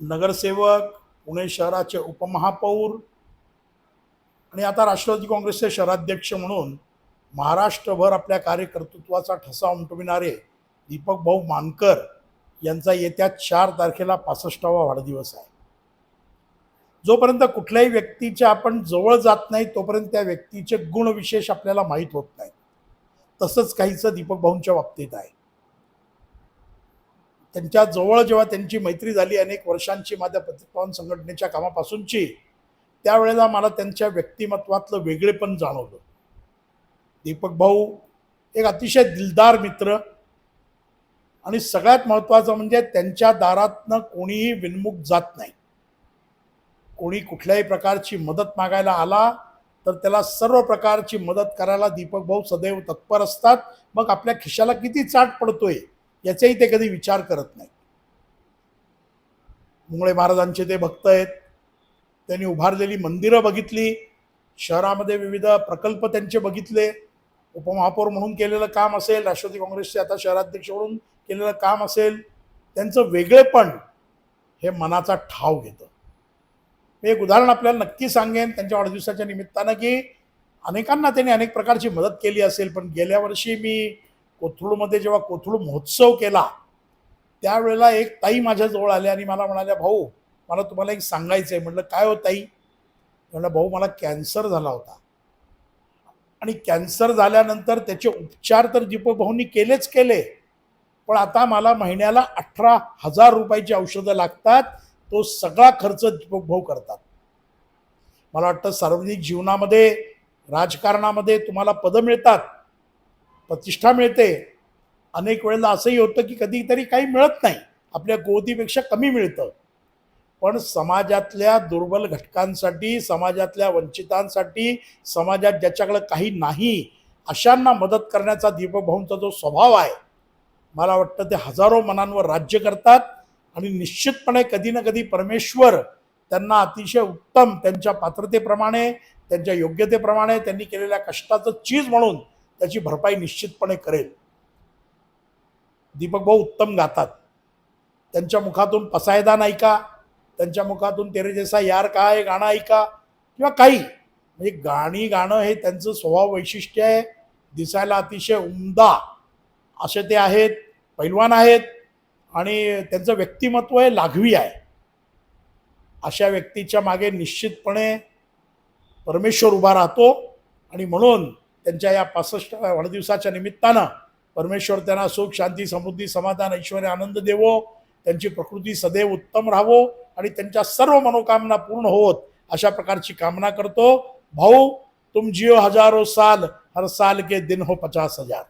नगरसेवक पुणे शहराचे उपमहापौर आणि आता राष्ट्रवादी काँग्रेसचे शहराध्यक्ष म्हणून महाराष्ट्रभर आपल्या कार्यकर्तृत्वाचा ठसा उमटविणारे दीपक भाऊ मानकर यांचा येत्या चार तारखेला पासष्टावा वाढदिवस आहे. जोपर्यंत कुठल्याही व्यक्तीच्या आपण जवळ जात नाही तोपर्यंत त्या व्यक्तीचे गुणविशेष आपल्याला माहीत होत नाहीत. तसंच काहीचं दीपक भाऊंच्या बाबतीत आहे. त्यांच्या जवळ जेव्हा त्यांची मैत्री झाली अनेक वर्षांची माझ्या प्रतिपावन संघटनेच्या कामापासूनची त्यावेळेला मला त्यांच्या व्यक्तिमत्वातलं वेगळेपण जाणवलं. दीपक भाऊ एक अतिशय दिलदार मित्र आणि सगळ्यात महत्त्वाचं म्हणजे त्यांच्या दारातनं कोणीही विनमुख जात नाही. कोणी कुठल्याही प्रकारची मदत मागायला आला तर त्याला सर्व प्रकारची मदत करायला दीपक भाऊ सदैव तत्पर असतात. मग आपल्या खिशाला किती चाट पडतोय? याचाही ते कधी विचार करत नाहीत. मुंगळे महाराजांचे ते भक्त आहेत. त्यांनी उभारलेली मंदिरं बघितली. शहरामध्ये विविध प्रकल्प त्यांचे बघितले. उपमहापौर म्हणून केलेलं काम असेल राष्ट्रवादी काँग्रेसचे आता शहराध्यक्ष म्हणून केलेलं काम असेल. त्यांचं वेगळेपण हे मनाचा ठाव घेतं. मी एक उदाहरण आपल्याला नक्की सांगेन त्यांच्या वाढदिवसाच्या निमित्तानं की अनेकांना त्यांनी अनेक प्रकारची मदत केली असेल पण गेल्या वर्षी मी कोथरूडमध्ये जेव्हा कोथरूड महोत्सव केला त्यावेळेला एक ताई माझ्याजवळ आल्या आणि मला म्हणाल्या भाऊ मला तुम्हाला एक सांगायचं आहे म्हटलं काय हो ताई? म्हटलं भाऊ मला कॅन्सर झाला होता. आणि कॅन्सर झाल्यानंतर त्याचे उपचार तर दीपभाऊंनी केलेच केले पण आता मला महिन्याला अठरा हजार रुपयाची औषधं लागतात तो सगळा खर्च दीपकभाऊ करतात. मला वाटतं सार्वजनिक जीवनामध्ये राजकारणामध्ये तुम्हाला पदं मिळतात प्रतिष्ठा मिळते. अनेक वेळेला असंही होतं की कधीतरी काही मिळत नाही. आपल्या गोदीपेक्षा कमी मिळतं. पण समाजातल्या दुर्बल घटकांसाठी समाजातल्या वंचितांसाठी समाजात ज्याच्याकडं काही नाही अशांना मदत करण्याचा दीपभाऊंचा जो स्वभाव आहे मला वाटतं ते हजारो मनांवर राज्य करतात आणि निश्चितपणे कधी ना कधी परमेश्वर त्यांना अतिशय उत्तम त्यांच्या पात्रतेप्रमाणे त्यांच्या योग्यतेप्रमाणे त्यांनी केलेल्या कष्टाचं चीज म्हणून त्याची भरपाई निश्चितपणे करेल. दीपक भाऊ उत्तम गातात. त्यांच्या मुखातून पसायदान ऐका त्यांच्या मुखातून तेरे जैसा यार का आहे गाणं ऐका किंवा काही. म्हणजे गाणी गाणं हे त्यांचं स्वभाव वैशिष्ट्य आहे. दिसायला अतिशय उमदा असे ते आहेत पैलवान आहेत आणि त्यांचं व्यक्तिमत्व आहे लाघवी आहे. अशा व्यक्तीच्या मागे निश्चितपणे परमेश्वर उभा राहतो आणि म्हणून त्यांच्या या पासष्ट वाढदिवसाच्या निमित्तानं परमेश्वर त्यांना सुख शांती समृद्धी समाधान ऐश्वर आनंद देवो. त्यांची प्रकृती सदैव उत्तम राहावो आणि त्यांच्या सर्व मनोकामना पूर्ण होत अशा प्रकारची कामना करतो. भाऊ तुम जिओ हजारो साल हर साल के दिन हो पचास हजार.